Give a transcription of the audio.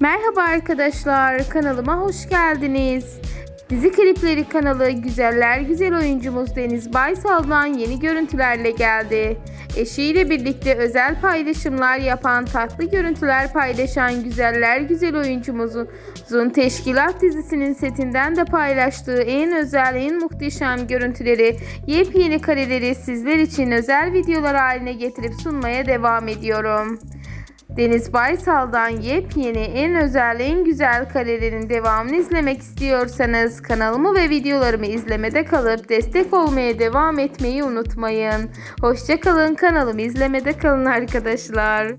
Merhaba arkadaşlar, kanalıma hoş geldiniz. Dizi Klipleri kanalı Güzeller Güzel oyuncumuz Deniz Baysal'dan yeni görüntülerle geldi. Eşiyle birlikte özel paylaşımlar yapan, tatlı görüntüler paylaşan Güzeller Güzel oyuncumuzun Teşkilat dizisinin setinden de paylaştığı en özel, en muhteşem görüntüleri, yepyeni kareleri sizler için özel videolar haline getirip sunmaya devam ediyorum. Deniz Baysal'dan yepyeni, en özel, en güzel karelerin devamını izlemek istiyorsanız kanalımı ve videolarımı izlemede kalıp destek olmaya devam etmeyi unutmayın. Hoşçakalın kanalımı izlemede kalın arkadaşlar.